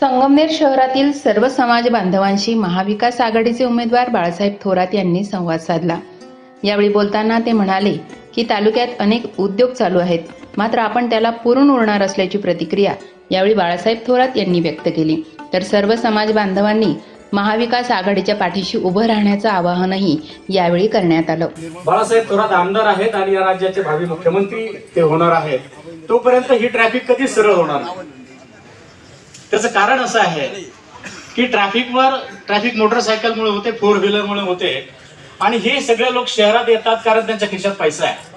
संगमनेर शहरातील सर्व समाज बांधवांशी महाविकास आघाडीचे उमेदवार बाळासाहेब थोरात यांनी संवाद साधला. यावेळी बोलताना ते म्हणाले की तालुक्यात अनेक उद्योग चालू आहेत. मात्र आपण त्याला पुरून उरणार असल्याची प्रतिक्रिया यावेळी बाळासाहेब थोरात यांनी व्यक्त केली. तर सर्व समाज बांधवांनी महाविकास आघाडीच्या पाठीशी उभं राहण्याचं आवाहनही यावेळी करण्यात आलं. बाळासाहेब थोरात आमदार आहेत आणि या राज्याचे भावी मुख्यमंत्री ते होणार आहेत. तोपर्यंत ही ट्रॅफिक कधीच सरळ होणार त्याचं कारण असं आहे की ट्रॅफिकवर ट्रॅफिक मोटरसायकलमुळे होते फोर व्हीलरमुळे होते. आणि हे सगळे लोक शहरात येतात कारण त्यांच्या खिशात पैसा आहे.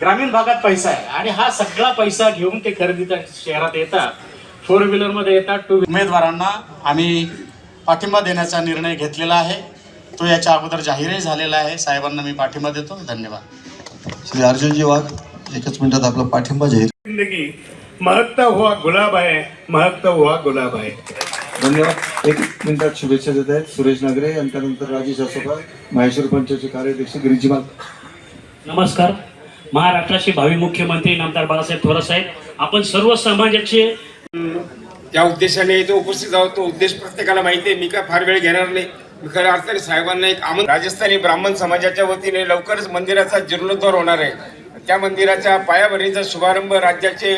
ग्रामीण भागात पैसा आहे. आणि हा सगळा पैसा घेऊन ते खरेदी शहरात येतात. फोर व्हीलरमध्ये येतात टू उमेदवारांना आम्ही पाठिंबा देण्याचा निर्णय घेतलेला आहे. तो याच्या अगोदर जाहीरही झालेला आहे. साहेबांना मी पाठिंबा देतो. धन्यवाद. श्री अर्जुनजी वाघ एकच मिनिटात आपला पाठिंबा जाहीर. जिंदगी महकता हुआ गुलाब है महकता हुआ गुलाब है धन्यवाद. एक मिनिटात शुभेच्छा देत आहेत सुरेश नागरे आणि त्यानंतर राजेश असोका माहेश्वर पंचायतचे कार्याध्यक्ष गिरिजीमाल नमस्कार. महाराष्ट्राचे भावी मुख्यमंत्री नामदार बाळासाहेब थोरात साहेब आपण सर्व समाजाचे त्या उद्देशाने इथे उपस्थित आहोत. तो उद्देश प्रत्येकाला माहिती आहे. मी काय फार वेळ घेणार नाही. मी खऱ्या अर्थाने साहेबांना एक आमंत्रण राजस्थानी ब्राह्मण समाजाच्या वतीने लवकरच मंदिराचा जीर्णोद्धार होणार आहे. त्या मंदिराच्या पायाभरणीचा शुभारंभ राज्याचे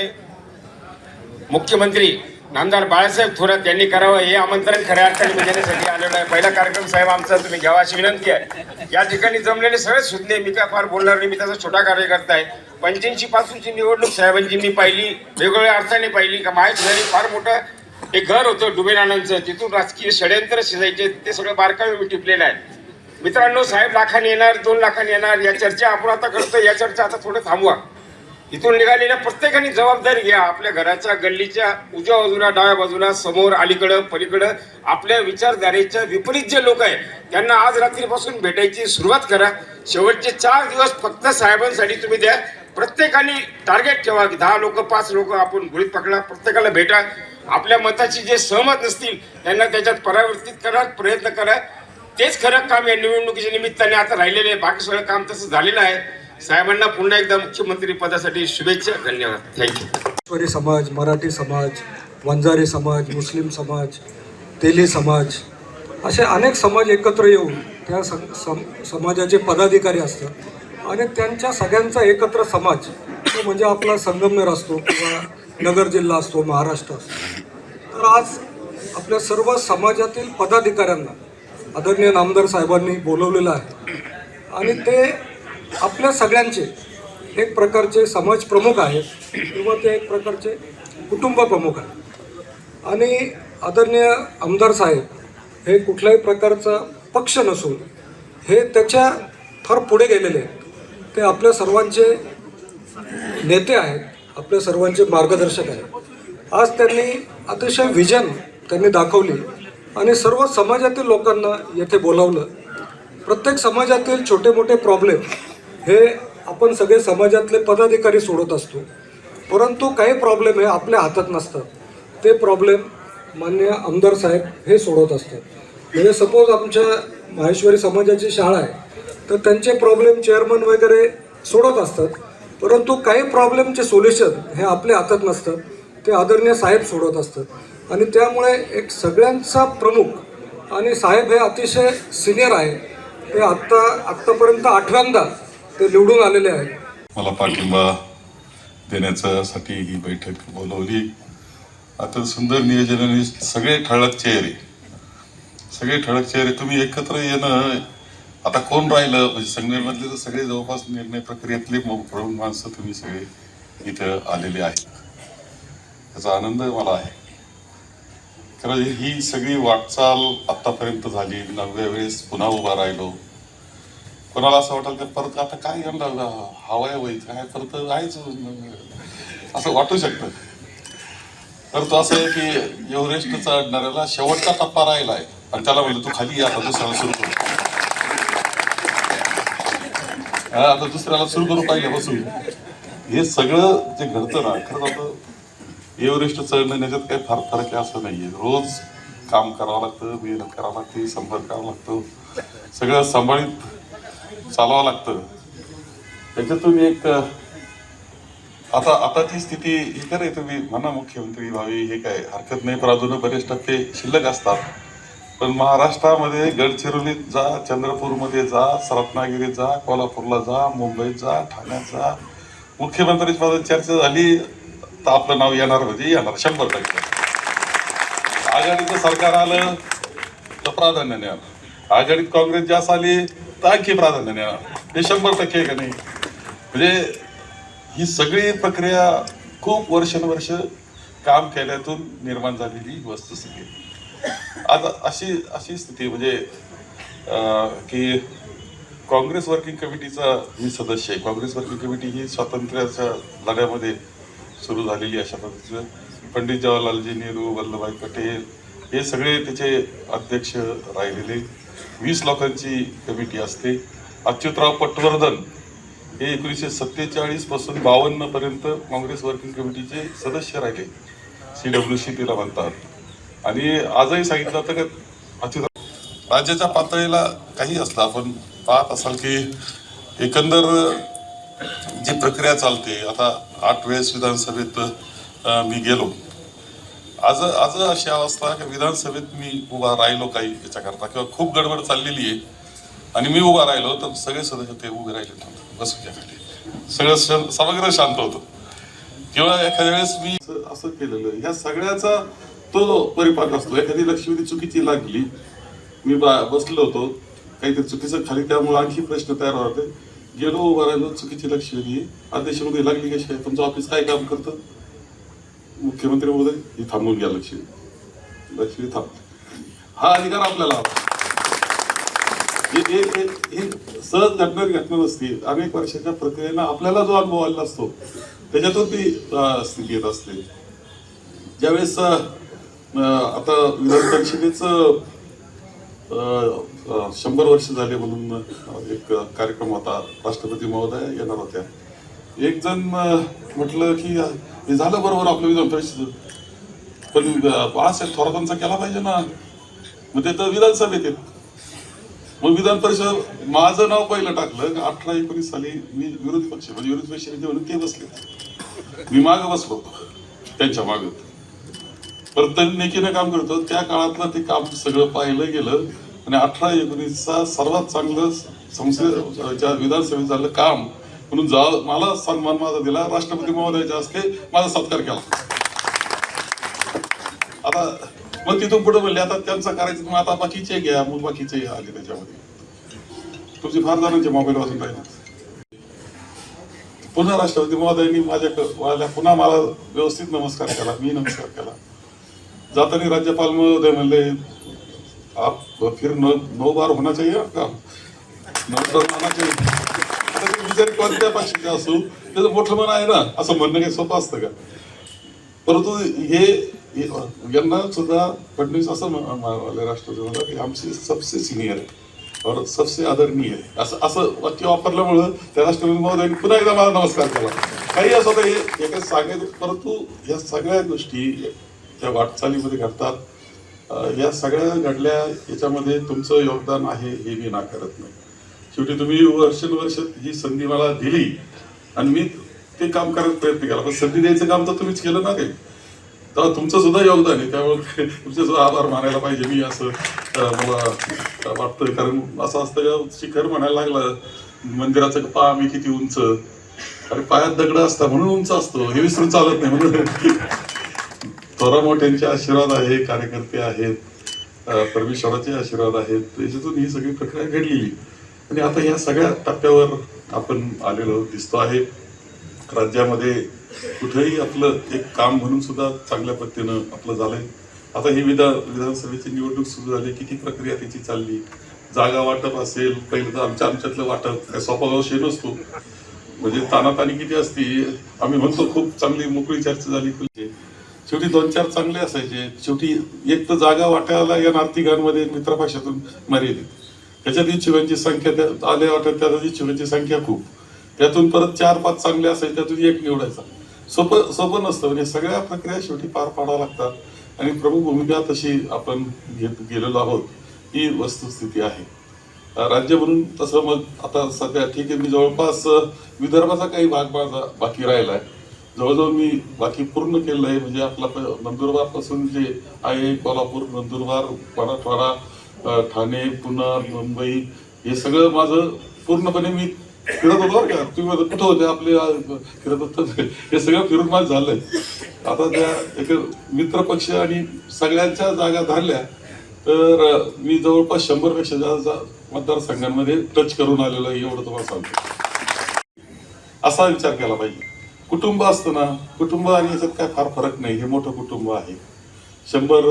मुख्यमंत्री नामदार बाळासाहेब थोरात यांनी करावं हे आमंत्रण खऱ्या अर्थाने मी देण्यासाठी आलेलो आहे. पहिला कार्यक्रम साहेब आमचा तुम्ही घ्यावा अशी विनंती आहे. या ठिकाणी जमलेले सगळे सुज्ञ मी काय फार बोलणार नाही मी त्याचा छोटा कार्यकर्ता आहे. पंच्याऐंशी पासूनची निवडणूक साहेबांची मी पाहिली वेगवेगळ्या अर्थाने पाहिली. का माहीत झाली फार मोठं एक घर होतं डुबेनानांचं. तिथून राजकीय षडयंत्र शिजायचे ते सगळं बारकावे मी टिपलेलं आहे. मित्रांनो साहेब लाखांनी येणार दोन लाखाने येणार या चर्चा आपण आता करतो या चर्चा आता थोडं थांबवा. इथून निघालेल्या प्रत्येकाने जबाबदारी घ्या. आपल्या घराच्या गल्लीच्या उजव्या बाजूला डाव्या बाजूला समोर अलीकडं पलीकडं आपल्या विचारधारेच्या विपरीत जे लोक आहेत त्यांना आज रात्रीपासून भेटायची सुरुवात करा. शेवटचे चार दिवस फक्त साहेबांसाठी तुम्ही द्या. प्रत्येकाने टार्गेट ठेवा की दहा लोक पाच लोक आपण गुळीत पकडा प्रत्येकाला भेटा. आपल्या मताची जे सहमत नसतील त्यांना त्याच्यात परावर्तित करा प्रयत्न करा. तेच खरं काम या निवडणुकीच्या निमित्ताने आता राहिलेले आहे. बाकी सगळं काम तसं झालेलं आहे. साहेबांना पुन्हा एकदा मुख्यमंत्री पदासाठी शुभेच्छा धन्यवाद. थँक्यू ईश्वरी समाज मराठी समाज वंजारी समाज मुस्लिम समाज तेली समाज असे अनेक समाज एकत्र येऊन त्या सम समाजाचे पदाधिकारी असतात. आणि त्यांच्या सगळ्यांचा एकत्र समाज तो म्हणजे आपला संगमनेर असतो किंवा नगर जिल्हा असतो महाराष्ट्र असतो. तर आज आपल्या सर्व समाजातील पदाधिकाऱ्यांना आदरणीय नामदार साहेबांनी बोलवलेलं आहे. आणि ते आपल्या सगळ्यांचे एक प्रकारचे समाज प्रमुख आहेत किंवा ते एक प्रकारचे कुटुंब प्रमुख आहेत. आणि आदरणीय आमदार साहेब हे कुठल्याही प्रकारचा पक्ष नसून हे त्याच्या फार पुढे गेलेले आहेत. ते आपल्या सर्वांचे नेते आहेत आपल्या सर्वांचे मार्गदर्शक आहेत. आज त्यांनी अतिशय विजन त्यांनी दाखवली आणि सर्व समाजातील लोकांना येथे बोलावलं. प्रत्येक समाजातील छोटे मोठे प्रॉब्लेम हे आपण सगळे समाजातले पदाधिकारी सोडत असतो. परंतु काही प्रॉब्लेम हे आपल्या हातात नसतात. ते प्रॉब्लेम मान्य आमदार साहेब हे सोडवत असतात. म्हणजे सपोज आमच्या माहेश्वरी समाजाची शाळा आहे तर त्यांचे प्रॉब्लेम चेअरमन वगैरे सोडत असतात. परंतु काही प्रॉब्लेमचे सोल्युशन हे आपल्या हातात नसतं ते आदरणीय साहेब सोडत असतात. आणि त्यामुळे एक सगळ्यांचा प्रमुख आणि साहेब हे अतिशय सिनियर आहे. ते आत्ता आत्तापर्यंत आठव्यांदा ते निवडून आलेले आहेत. मला पाठिंबा देण्याच्यासाठी ही बैठक बोलवली. आता सुंदर नियोजनाने सगळे ठळक चेहरे सगळे ठळक चेहरे तुम्ही एकत्र येणं आता कोण राहिलं? म्हणजे संघटनेमधले तर सगळे जवळपास निर्णय प्रक्रियेतले प्रमुख माणसं तुम्ही सगळे इथं आलेले आहेत. त्याचा आनंद मला आहे. कारण ही सगळी वाटचाल आत्तापर्यंत झाली. नवव्या वेळेस पुन्हा उभा राहिलो. कोणाला असं वाटलं की परत आता काय येणार हवाय होईल काय परत आहेच असं वाटू शकतं. तर तो असं आहे की एव्हरेस्ट चढणाऱ्याला शेवटचा टप्पा राहिला आहे आणि त्याला म्हणलं तू खाली आता दुसऱ्याला सुरू करू. आता दुसऱ्याला सुरू करू पाहिजे बसून हे सगळं जे घडतं ना खरं आता एव्हरेस्ट चढणं याच्यात काही फार फरक आहे असं नाहीये. रोज काम करावं लागतं मेहनत करावं लागते संपर्क करावं लागतो. सगळं सांभाळीत चालवावं लागतं. त्याच्यातून एक आता आता ती स्थिती हे करे तुम्ही म्हणा मुख्यमंत्री व्हावी हे काय हरकत नाही पण अजून बरेच टक्के शिल्लक असतात. पण महाराष्ट्रामध्ये गडचिरोलीत जा चंद्रपूरमध्ये जा रत्नागिरीत जा कोल्हापूरला जा मुंबईत जा ठाण्यात जा. मुख्यमंत्री पदाची चर्चा झाली तर आपलं नाव येणार म्हणजे येणार शंभर टक्के. आघाडीचं सरकार आलं तर प्राधान्याने आलं. आघाडीत काँग्रेस जास्त आली आणखी प्राधान्याने येणार हे शंभर टक्के आहे का नाही? म्हणजे ही सगळी प्रक्रिया खूप वर्षानुवर्ष काम केल्यातून निर्माण झालेली वस्तुस्थिती आता अशी अशी स्थिती म्हणजे की काँग्रेस वर्किंग कमिटीचा मी सदस्य आहे. काँग्रेस वर्किंग कमिटी ही स्वातंत्र्याच्या लढ्यामध्ये सुरू झालेली अशा पद्धतीचं पंडित जवाहरलालजी नेहरू वल्लभभाई पटेल हे सगळे त्याचे अध्यक्ष राहिलेले. वीस लोकांची कमिटी असते. अच्युतराव पटवर्धन हे एकोणीसशे सत्तेचाळीसपासून बावन्न पर्यंत काँग्रेस वर्किंग कमिटीचे सदस्य राहिले. सी डब्ल्यू सी तिला म्हणतात. आणि आजही सांगितलं होतं का अच्युतराव राज्याच्या पातळीला काही असलं आपण पाहत असाल की एकंदर जी प्रक्रिया चालते आता आठ वेळेस विधानसभेत मी गेलो. आज आज अशी अवस्था की विधानसभेत मी उभा राहिलो काही याच्याकरता. किंवा खूप गडबड चाललेली आहे. आणि मी उभा राहिलो तर सगळे सदस्य ते उभे राहिले. नव्हते सगळं समग्र शांत होतं. किंवा एखाद्या वेळेस मी असं- असं केलेलं. ह्या सगळ्याचा तो परिपाक असतो. एखादी लक्ष्मी चुकीची लागली मी बा- बसलो होतो. काहीतरी चुकीचं खाली त्यामुळे आणखी प्रश्न तयार होते. गेलो उभा राहिलो चुकीची लक्ष्मी अध्यक्षमध्ये लागली कशी आहे? तुमचं ऑफिस काय काम करतं? मुख्यमंत्री महोदय ही थांबून घ्या लक्ष्मी लक्ष्मी थांब. हा अधिकार आपल्याला सहज घडणारी घटना नसते अनेक वर्षाच्या प्रक्रियेनं आपल्याला जो अनुभव आलेला असतो त्याच्यातून ती स्थिती येत असते. ज्यावेळेस आता विधान परिषदेच अं, शंभर वर्ष झाले म्हणून एक कार्यक्रम होता. राष्ट्रपती महोदय येणार होत्या. एक जण म्हटलं की हे झालं बरोबर आपलं विधान परिषद. पण अं, बाळासाहेब थोरातांचा केला पाहिजे ना. मग ते तर विधानसभेत येत मग विधान परिषद माझं नाव पहिलं टाकलं. अठरा एकोणीस साली मी विरोधी पक्ष म्हणजे विरोधी पक्ष नेते म्हणून ते बसले. मी मागं बसलो होतो त्यांच्या मागं. परत त्यांनी नेकीनं काम करतो. त्या काळातलं ते काम सगळं पाहिलं गेलं. आणि अठरा एकोणीसचा सर्वात चांगलं संसदेच्या विधानसभेत झालं काम. म्हणून जा मला सन्मान माझा दिला राष्ट्रपती महोदयाच्या हस्ते माझा सत्कार केला. आता मग तिथून पुढे म्हणले आता त्यांचा करायचं मग आता बाकीचे घ्या मग बाकीचे आले त्याच्यामध्ये. तुमचे फार जणांचे मोबाईल वाचून राहिले. पुन्हा राष्ट्रपती महोदयांनी माझ्या माझ्या पुन्हा मला व्यवस्थित नमस्कार केला मी नमस्कार केला. जाताना राज्यपाल महोदय म्हणले आप फिर नौ नौ बार होना चाहिए आपका। नौ बार होना चाहिए. जर कोणत्या भाषेचे असो त्याचं मोठं मन आहे ना असं म्हणणं काही सोपं असतं का? परंतु हे यांना सुद्धा फडणवीस असं म्ह- म्हणाले राष्ट्रपती म्हणतात की आमचे सबसे सिनियर आहे और सबसे आदरणीय आहे. असं असं वाक्य वापरल्यामुळं त्या राष्ट्रपती महोदयांनी पुन्हा एकदा मला नमस्कार केला. काही असं होतं हे हे सांगायचं परंतु या सगळ्या गोष्टी त्या वाटचालीमध्ये घडतात. या सगळ्या घडल्या याच्यामध्ये तुमचं योगदान आहे हे मी नाकारत नाही. शेवटी तुम्ही वर्षानुवर्ष ही संधी मला दिली आणि मी ते काम करायचा प्रयत्न केला. पण संधी द्यायचं काम तर तुम्हीच केलं ना ते. तर तुमचं सुद्धा योगदान आहे. त्यामुळे तुमचे सुद्धा आभार मानायला पाहिजे. मी असं मला वाटतं कारण असं असतं का शिखर म्हणायला लागलं मंदिराचं पा मी किती उंच. अरे पायात दगड असता म्हणून उंच असतो. हे विसरून चालत नाही म्हणून. थोरा मोठ्यांचे आशीर्वाद आहे कार्यकर्ते आहेत परमेश्वराचे आशीर्वाद आहेत. त्याच्यातून ही सगळी प्रक्रिया घडलेली. आणि आता या सगळ्या टप्प्यावर आपण आलेलो दिसतो आहे. राज्यामध्ये कुठेही आपलं एक काम म्हणून सुद्धा चांगल्या पद्धतीनं आपलं झालंय. आता ही विधान विधानसभेची निवडणूक सुरू झाली. किती प्रक्रिया तिची चालली? जागा वाटप असेल पहिलं तर आमच्या आमच्यातलं वाटप काय सोपा विषय नसतो म्हणजे तानातानी किती असती आम्ही म्हणतो खूप चांगली मोकळी चर्चा झाली. शेवटी दोन चार चांगले असायचे. शेवटी एक तर जागा वाटायला या नार्तिकांमध्ये मित्रभाषातून मर्यादित. त्याच्यात इच्छुकांची संख्या त्या आल्या वाटत त्याच्यात इच्छुकांची संख्या खूप. त्यातून परत चार पाच चांगले असायचे त्यातून एक निवडायचा. सोपं सोपं नसतं. म्हणजे सगळ्या प्रक्रिया शेवटी पार पाडाव्या लागतात. आणि प्रमुख भूमिका तशी आपण घेत गेलेलो आहोत ही वस्तुस्थिती आहे. राज्य म्हणून तसं मग आता सध्या ठीक आहे. मी जवळपास विदर्भाचा काही भाग माझा बाकी राहिला आहे जवळजवळ मी बाकी पूर्ण केलेलं आहे. म्हणजे आपला प- जे आहे कोल्हापूर नंदुरबार मराठवाडा ठाणे पुणे मुंबई हे सगळं माझं पूर्णपणे मी फिरत होतो का. तुम्ही कुठं होते? आपले फिरत होत. हे सगळं फिरून माझं झालंय. आता त्या एक मित्र पक्ष आणि सगळ्यांच्या जागा धरल्या तर मी जवळपास शंभरपेक्षा जास्त मतदारसंघांमध्ये टच करून आलेलो आहे एवढं तुम्हाला सांगतो. असा विचार केला पाहिजे. कुटुंब असतं ना कुटुंब आणि याच्यात काय फार फरक नाही. हे मोठं कुटुंब आहे. शंभर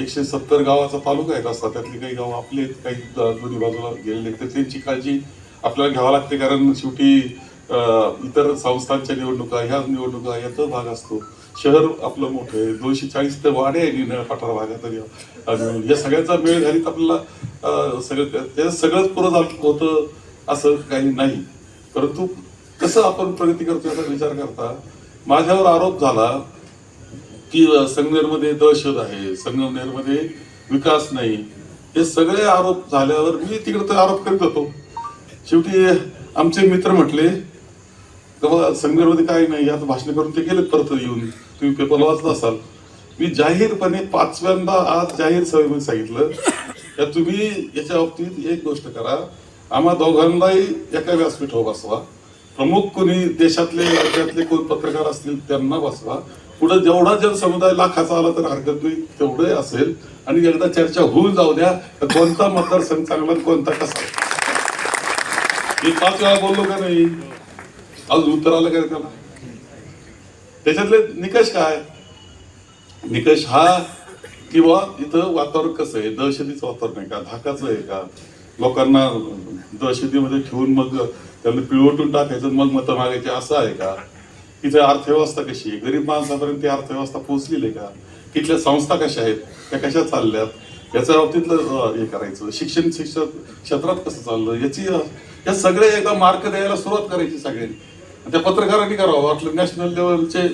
एकशे सत्तर गावाचा तालुका येत असतात त्यातली काही गाव आपले आहेत, काही दोन्ही बाजूला गेलेले तर त्यांची काळजी आपल्याला घ्यावं लागते कारण शेवटी इतर संस्थांच्या निवडणुका ह्या निवडणुका याचा भाग असतो. शहर आपलं मोठं आहे. दोनशे चाळीस ते वाडे आहे निळ्या पठार भागात तरी आणि या सगळ्याचा वेळ घालीत आपल्याला सगळं त्याचं सगळंच पुरं झालं होतं असं काही नाही. परंतु कसं आपण प्रगती करतो याचा विचार करता माझ्यावर आरोप झाला की संगमेरमध्ये दहशत आहे संगमनेरमध्ये विकास नाही. हे सगळे आरोप झाल्यावर मी तिकडे तर आरोप करीत होतो. शेवटी आमचे मित्र म्हटले बाबा संगमेरमध्ये काही नाही आता भाषण करून ते गेले परत येऊन. तुम्ही पेपर वाचला असाल. मी जाहीरपणे पाचव्यांदा आज जाहीर सभेमध्ये सांगितलं तर तुम्ही याच्या बाबतीत एक गोष्ट करा. आम्हा दोघांनाही एका व्यासपीठावर बसवा. प्रमुख कोणी देशातले राज्यातले कोण पत्रकार असतील त्यांना बसवा. पुढे जेवढा जनसमुदाय लाखाचा आला तर हरकत नाही तेवढे असेल. आणि एकदा चर्चा होऊन जाऊ द्या तर कोणता मतदारसंघ चांगला कोणता कसा मी पाच वेळा बोललो का नाही? आज उत्तर आलं काय त्याला? त्याच्यातले निकष काय? निकष हा किंवा इथं वातावरण कसं आहे? दहशतीचं वातावरण आहे का? धाकाचं आहे का? लोकांना दहशतीमध्ये ठेवून मग त्यांना पिळवटून टाकायचं मग मतं मागायचे असं आहे का? तिथे अर्थव्यवस्था कशी आहे? गरीब माणसापर्यंत ती अर्थव्यवस्था पोहोचलेली आहे का? तिथल्या संस्था कशा आहेत? त्या कशा चालल्यात? याच्या बाबतीतलं हे करायचं. शिक्षण शिक्षण क्षेत्रात कसं चाललं? याची या सगळे एकदा मार्क द्यायला सुरुवात करायची सगळ्यांनी. त्या पत्रकारांनी करावं. वाटलं नॅशनल लेवलचे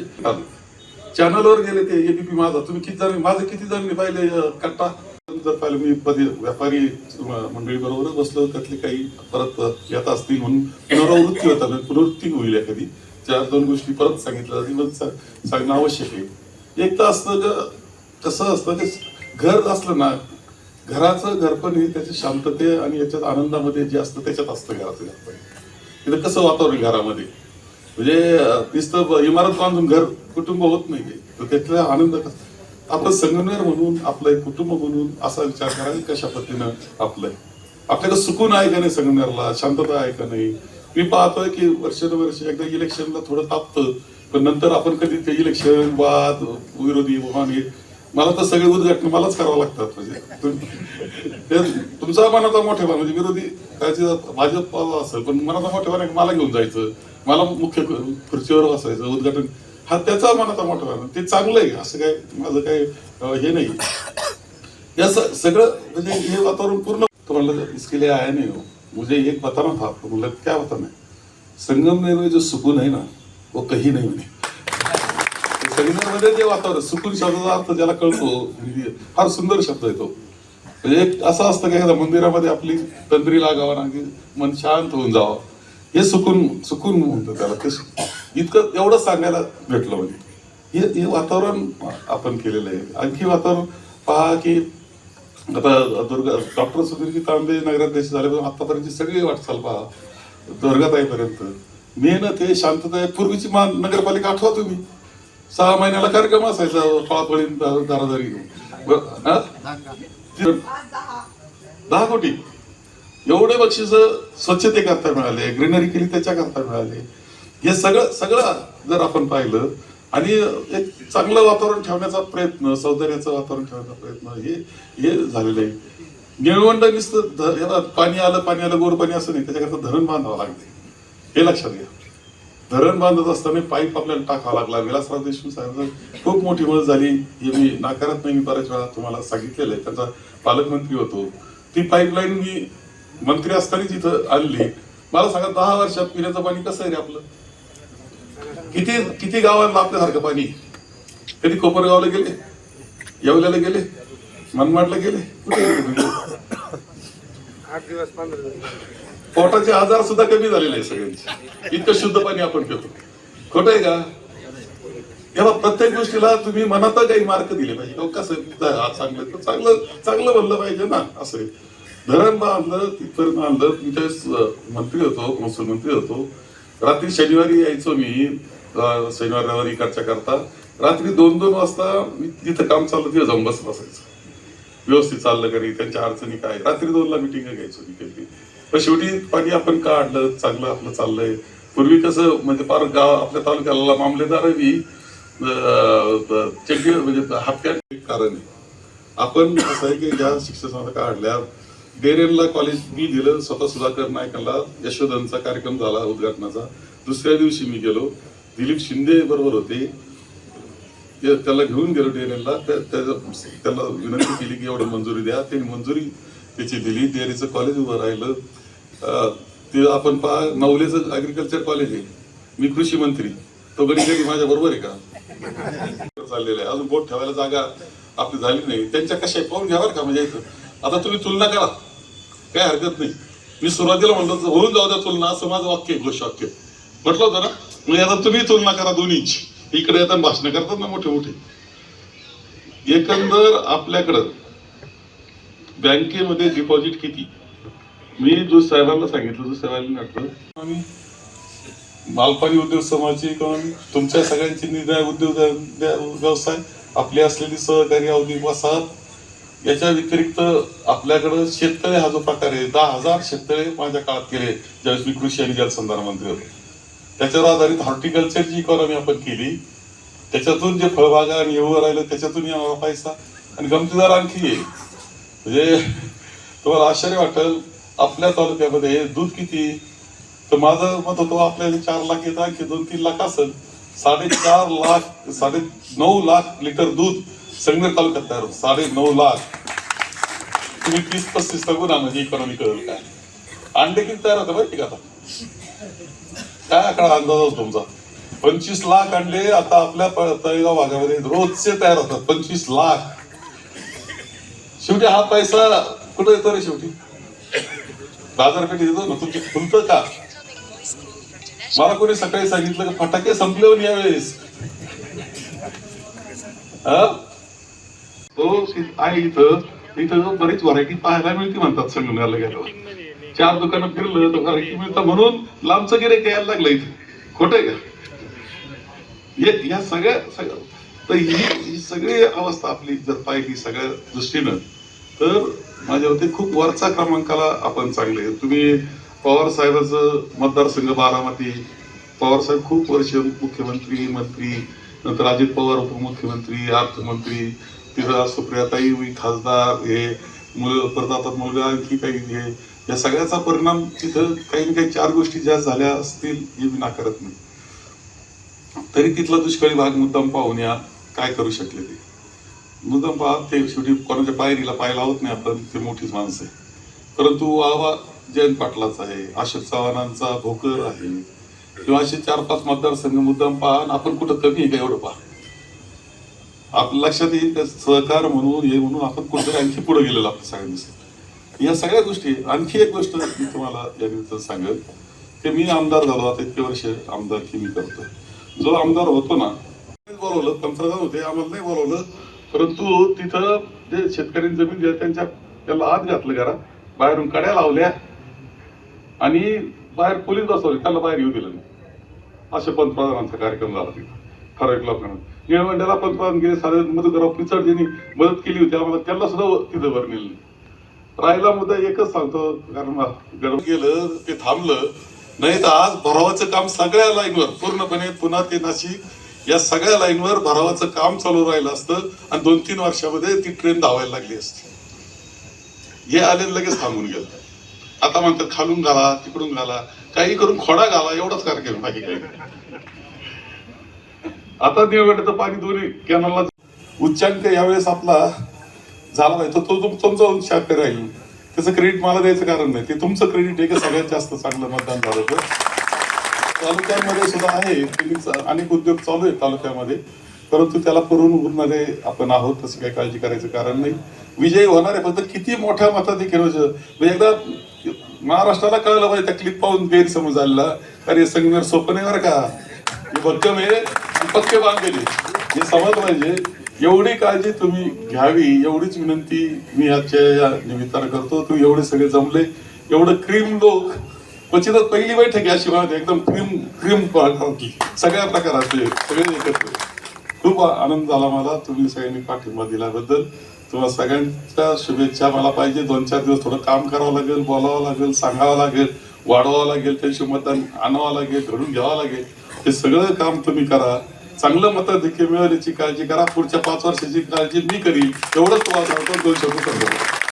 चॅनलवर गेले ते. एबीपी माझा. तुम्ही किती जण माझं किती जणांनी पाहिले कट्टा? जर पाहिलं मी पदी व्यापारी मंडळी बरोबरच बसलो. त्यातले काही परत येत असतील म्हणून पुनरावृत्ती होता पुनरावृत्ती होईल एखादी. चार दोन गोष्टी परत सांगितल्या जातील सांगणं आवश्यक आहे. एक तर असतं कसं असतं की घर असलं ना घराचं घरपण हे त्याच्या शांतते आणि याच्यात आनंदामध्ये जे असतं त्याच्यात असतं घराचं घरपण. तिथं कसं वातावरण घरामध्ये? म्हणजे अं, नुसतं इमारत बांधून घर कुटुंब होत नाही तर त्यातला आनंद कसा? आपण संगमनेर म्हणून आपलं एक कुटुंब म्हणून असा विचार करा कशा पद्धतीनं आपलं? आपल्याकडे सुकून आहे का नाही संगमनेरला? शांतता आहे का नाही? मी पाहतोय की वर्षानुवर्ष एकदा इलेक्शनला थोडं तापतं पण नंतर आपण कधी ते इलेक्शन वाद विरोधी वाहन हे मला तर सगळे उद्घाटन मलाच करावं लागतात म्हणजे तुमचा मनाचा मोठेपणा म्हणजे विरोधी काय भाजप असेल पण मनाचा मोठेपणा मला घेऊन जायचं. मला मुख्य खुर्चीवर बसायचं उद्घाटन. हा त्याचा मनाचा मोठेपणा ते चांगलं आहे असं काय माझं काय हे नाही. या सगळं म्हणजे हे वातावरण पूर्ण तुम्हाला इसके लिए आया नाही हो. मुझे एक बताना था आपको मतलब क्या बताना है संगमनेर में जो सुकून है ना वो कहीं नहीं मिले. संगमनेरमध्ये जे वातावरण सुकून शब्दाचा अर्थ ज्याला कळतो फार सुंदर शब्द येतो म्हणजे एक असं असतं की एखाद्या मंदिरामध्ये आपली तंद्री लागावा ना की मन शांत होऊन जावं. हे सुकून सुकून म्हणतो त्याला ते इतकं एवढं सांगायला भेटलं म्हणजे. हे हे वातावरण आपण केलेलं आहे. आणखी वातावरण पहा की आता दुर्गा डॉक्टर सुधीरजी तांबे नगराध्यक्ष झाल्यापासून आतापर्यंतची सगळी वाटचाल पहा. दुर्गाताईपर्यंत. मेहनत ते शांतता पूर्वीची मान नगरपालिका आठवा तुम्ही. सहा महिन्याला कार्यक्रम असायचा पळापळी दारादारी घेऊन. दहा कोटी. एवढे बक्षीस स्वच्छते करता मिळाले ग्रीनरी केली त्याच्या करता मिळाले. हे सगळं सगळं जर आपण पाहिलं आणि एक चांगलं वातावरण ठेवण्याचा प्रयत्न सौंदर्याचं वातावरण ठेवण्याचा प्रयत्न हे हे झालेलं आहे. निळवंड नुसतं ध- पाणी आलं पाणी आलं गोड पाणी असं नाही त्याच्याकरता धरण बांधावं लागते. हे लक्षात घ्या. धरण बांधत असताना पाईप आपल्याला टाकावा लागला. विलासराव देशमुख साहेबांचं खूप मोठी मदत झाली. हे मी नाकारत नाही मी बऱ्याच वेळा तुम्हाला सांगितलेलं आहे. त्यांचा पालकमंत्री होतो. ती पाईपलाईन मी मंत्री असतानाच तिथं आणली. मला सांगा दहा वर्षात पिण्याचं पाणी कसं आहे रे आपलं? किती किती गावांना आपल्यासारखं पाणी? कधी कोपरगावला गेले? येवल्याला गेले? मनमाडला गेले? कुठे पोटाचे आजार सुद्धा कमी झालेले आहे सगळ्यांचे. इतकं शुद्ध पाणी आपण घेतो खोट आहे का? तेव्हा प्रत्येक गोष्टीला तुम्ही मनात काही मार्क दिले पाहिजे. कसं चांगलं चांगलं चांगलं म्हणलं पाहिजे ना असं धरण बांधलं तिथपर्यंत आणलं तुमच्या मंत्री होतो महसूल मंत्री होतो. रात्री शनिवारी यायचो मी शनिवार रविवारी इकडच्या करता. रात्री दोन दोन वाजता मी तिथं काम चाललं तिथं जाऊन बस बसायचं. व्यवस्थित चाललं का नाही त्यांच्या अडचणी काय? रात्री दोनला मिटिंग घ्यायचो मी केली पण शेवटी पाणी आपण काढलं चांगलं आपलं चाललंय. पूर्वी कसं म्हणजे फार गाव आपल्या तालुक्याला मामलेदार बी चेक म्हणजे हप्त्यात कारण आहे. आपण असं आहे की ज्या शिक्षण संस्था काढल्या डेरेनला कॉलेज मी दिलं स्वतः सुधाकर नायकाला यशोधनचा कार्यक्रम झाला उद्घाटनाचा. दुसऱ्या दिवशी मी गेलो. दिलीप शिंदे बरोबर होते. ते- त्याला घेऊन गेलो डेरेनला त्याला विनंती केली की एवढं मंजुरी द्या. त्यांनी मंजुरी त्याची दिली. डेअरीचं कॉलेज उभं राहिलं. ते आपण पहा नवलेचं अग्रिकल्चर कॉलेज आहे. मी कृषी मंत्री. तो गडी गडी माझ्या बरोबर आहे का? चाललेलं आहे. अजून बोट ठेवायला जागा आपली झाली नाही. त्यांच्या कशा आहे? पाहून घ्यावर का. म्हणजे इथं आता तुम्ही तुलना करा. काय हरकत नाही. मी सुरुवातीला म्हणलं होऊन जाऊ द्या तुलना असं माझं वाक्य घोष वाक्य म्हटलं होतं ना म्हणजे आता तुम्ही तुलना करा दोन्हीची. इकडे येताना भाषण करतात ना मोठे मोठे. एकंदर आपल्याकडं बँकेमध्ये डिपॉझिट किती? मी जो साहेबांना सांगितलं जो साहेबांनी म्हटलं आम्ही मालपाणी उद्योग समाजाची किंवा तुमच्या सगळ्यांची निदाय उद्योग व्यवसाय आपली असलेली सहकारी अवधी वसाहत याच्या व्यतिरिक्त आपल्याकडं शेततळे हा जो प्रकार आहे दहा हजार शेततळे माझ्या काळात केले ज्यावेळेस मी कृषी आणि जलसंधारण मंत्री होतो. त्याच्यावर आधारित हॉर्टिकल्चरची इकॉनॉमी आपण केली त्याच्यातून जे फळबागा आणि एवढं राहिलं त्याच्यातून या पैसा. आणि गमतीदार आणखी आहे म्हणजे तुम्हाला आश्चर्य वाटेल आपल्या तालुक्यामध्ये दूध किती? तर माझं मत होतं आपल्याला चार लाख येतं आणखी दोन तीन लाख असेल. साडेचार लाख साडे नऊ लाख लिटर दूध संगमेर तालुक्यात तयार होतो. साडे नऊ लाख. तुम्ही तीस पस्तीस गुन्हा म्हणजे इकॉनॉमी कळेल काय अंडे किती तयार होतं माहिती का आता? काय आकडा अंदाज होता तुमचा? पंचवीस लाख अंडे आता आपल्या तळेगाव भागामध्ये रोजचे तयार होतात. पंचवीस लाख. शेवटी हा पैसा कुठं येतो रे शेवटी? बाजारपेठ येतो ना? तुमचे फुलतं का? मला कोणी सकाळी सांगितलं की फटाके संपले हो यावेळेस. हा? तो आहे इथं. इथं बरीच व्हरायटी पाहायला मिळते म्हणतात संगमनेरला गेल्यावर. चार दुकानं फिरलं तर व्हरायटी मिळतं म्हणून लांबचं गिरे यायला लागलं इथं. खोट आहे का? या सगळ्या सगळ्या तर ही ही सगळी अवस्था आपली जर पाहिली सगळ्या दृष्टीनं तर माझ्या मते खूप वरचा क्रमांकाला आपण चांगले तुम्ही पवार साहेबाचं मतदारसंघ बारामती पवार साहेब खूप वर्ष मुख्यमंत्री मंत्री नंतर अजित पवार उपमुख्यमंत्री अर्थमंत्री तिथं सुप्रियाताई मी खासदार हे मुलं परदातात मुलगा आणखी काही हे. या सगळ्याचा परिणाम तिथं काही ना काही चार गोष्टी ज्या झाल्या असतील हे मी नाकारत नाही. तरी तिथला दुष्काळी भाग मुद्दाम पाहून या काय करू शकले ते. मुद्दाम पहा ते शेवटी कोणाच्या पायरीला पाय लावत नाही आपण ते मोठीच माणसं आहे. परंतु वावा जयंत पाटलाचा आहे अशोक चव्हाणांचा भोकर आहे. किंवा असे चार पाच मतदारसंघ मुद्दाम पहा आणि आपण कुठं कमी आहे का एवढं पहा. आपल्या लक्षात येईल का? सहकार म्हणून हे म्हणून आपण कुठेतरी आणखी पुढे गेलेलो आपल्या सगळ्यांनी. या सगळ्या गोष्टी आणखी एक गोष्ट मी तुम्हाला या निमित्त सांगेल की मी आमदार झालो आता इतके वर्ष आमदार की मी करतोय. जो आमदार होतो ना बोलवलं पंतप्रधान होते आम्हाला नाही बोलवलं परंतु तिथं जे शेतकऱ्यांनी जमीन दिली त्यांच्या त्याला आत घातलं घरा बाहेरून कड्या लावल्या आणि बाहेर पोलीस बसवले त्याला बाहेर येऊ दिलं नाही. असे पंतप्रधानांचा कार्यक्रम झाला तिथं ठराविक लोकांना. निळवंड्याला पंतप्रधान गेले सारे मधुकरराव पिचड यांनी मदत केली होती आम्हाला त्यांना सुद्धा तिथं वर नेलं राहिला मुद्दा एकच सांगतो कारण गडबड गेलं ते थांबलं. नाही तर आज भरावाचं काम सगळ्या लाईनवर पूर्णपणे पुन्हा ते नाशिक या सगळ्या लाईनवर भरावाचं काम चालू राहिलं असतं आणि दोन तीन वर्षामध्ये ती ट्रेन धावायला लागली असती. हे आले लगेच थांबून गेलं. आता म्हणतात खालून घाला तिकडून घाला काही करून खोडा घाला एवढाच कार्यक्रम बाकी काही आता निळवड्याचं पाणी दोन्ही कॅनलला उच्चांक यावेळेस आपला झाला नाही. तो तो तुम- तुमचा उच्चांक राहील. त्याचं क्रेडिट मला द्यायचं कारण नाही. ते तुमचं क्रेडिट आहे सगळ्यात जास्त चांगलं मतदान झालं तर? तालुक्यांमध्ये सुद्धा आहे. अनेक उद्योग चालू आहेत तालुक्यामध्ये. परंतु त्याला पुरवून उरणारे आपण आहोत. तसं काही काळजी करायचं कारण नाही. विजयी होणार आहे. फक्त किती मोठ्या मतात म्हणजे एकदा महाराष्ट्राला कळलं पाहिजे. त्या क्लिप पाहून गैरसमज आलेला अरे संगमेर सोपं नाही बरं का? हे भक्कम आहे. आणि पक्के बांधलेले हे समज पाहिजे. एवढी काळजी तुम्ही घ्यावी एवढीच विनंती मी आजच्या या निमित्तानं करतो. तुम्ही एवढे सगळे जमले. एवढं क्रीम लोक क्वचितच पहिली बैठक आहे अशी म्हणते एकदम क्रीम क्रीम सगळ्या प्रकाराचे सगळे एकत्र खूप आनंद झाला मला. तुम्ही सगळ्यांनी पाठिंबा दिल्याबद्दल. तुम्हाला सगळ्यांच्या शुभेच्छा मला पाहिजे. दोन चार दिवस थोडं काम करावं लागेल बोलावं लागेल सांगावं लागेल वाढवावं लागेल त्यांची मतदान आणावं लागेल घडून घ्यावं लागेल. हे सगळं काम तुम्ही करा. चांगलं मताधिक्य मिळवण्याची काळजी करा. पुढच्या पाच वर्षाची काळजी मी करी एवढंच तुम्हाला सांगतो. दोन शब्द